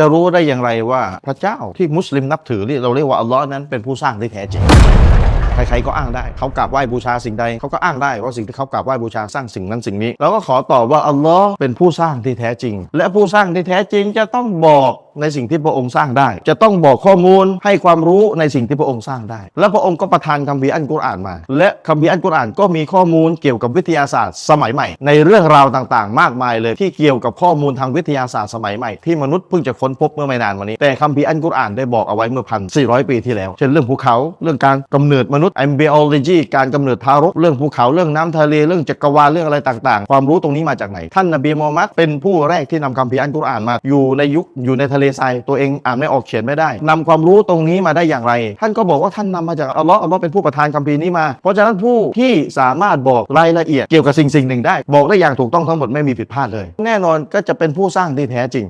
จะรู้ได้อย่างไรว่าพระเจ้าที่มุสลิมนับถือที่เราเรียกว่าอัลลอฮ์นั้นเป็นผู้สร้างที่แท้จริงใครๆก็อ้างได้ เขากราบไหว้บูชาสิ่งใดเขาก็อ้างได้ว่าสิ่งที่เขากราบไหว้บูชาสร้างสิ่งนั้นสิ่งนี้ แล้วก็ขอตอบว่าอัลลอฮ์เป็นผู้สร้างที่แท้จริง และผู้สร้างที่แท้จริงจะต้องบอกในสิ่งที่พระองค์สร้างได้ จะต้องบอกข้อมูลให้ความรู้ในสิ่งที่พระองค์สร้างได้ และพระองค์ก็ประทานคัมภีร์อัลกุรอานมา และคัมภีร์อัลกุรอานก็มีข้อมูลเกี่ยวกับวิทยาศาสตร์สมัยใหม่ ในเรื่องราวต่างๆ มากมายเลยที่เกี่ยวกับข้อมูลทางวิทยาศาสตร์สมัยใหม่ที่มนุษย์เพิ่งจะค้นพบเมื่อไม่นานมานี้ แต่คัมภีร์อัลกุรอานได้บอกเอาไว้เมื่อพันสี่ร้อยปีที่แล้ว เช่นเรื่องภูเขา เรื่องการกำเนิดมนุษย์ embryology การกำเนิดทารก เรื่องภูเขา เรื่องน้ำทะเล เรื่องจักรวาล เรื่องอะไรต่างๆ ความรู้ตรงนี้มาจากไหน ท่านนบีมูฮัมมัดเป็นผู้แรกที่นำคัมภีร์อัลกุรอานมาอยู่ในยุคอยู่ในทะเลทรายตัวเองอ่านไม่ออกเขียนไม่ได้นำความรู้ตรงนี้มาได้อย่างไร ท่านก็บอกว่าท่านนำมาจากอัลลอฮ์อัลลอฮ์เป็นผู้ประทานคัมภีร์นี้มา เพราะฉะนั้นผู้ที่สามารถบอกรายละเอียดเกี่ยวกับสิ่งสิ่งหนึ่งได้ บอกได้อย่างถูกต้องทั้งหมดไม่มีผิดพลาดเลย แน่นอนก็จะเป็นผู้สร้างที่แท้จริง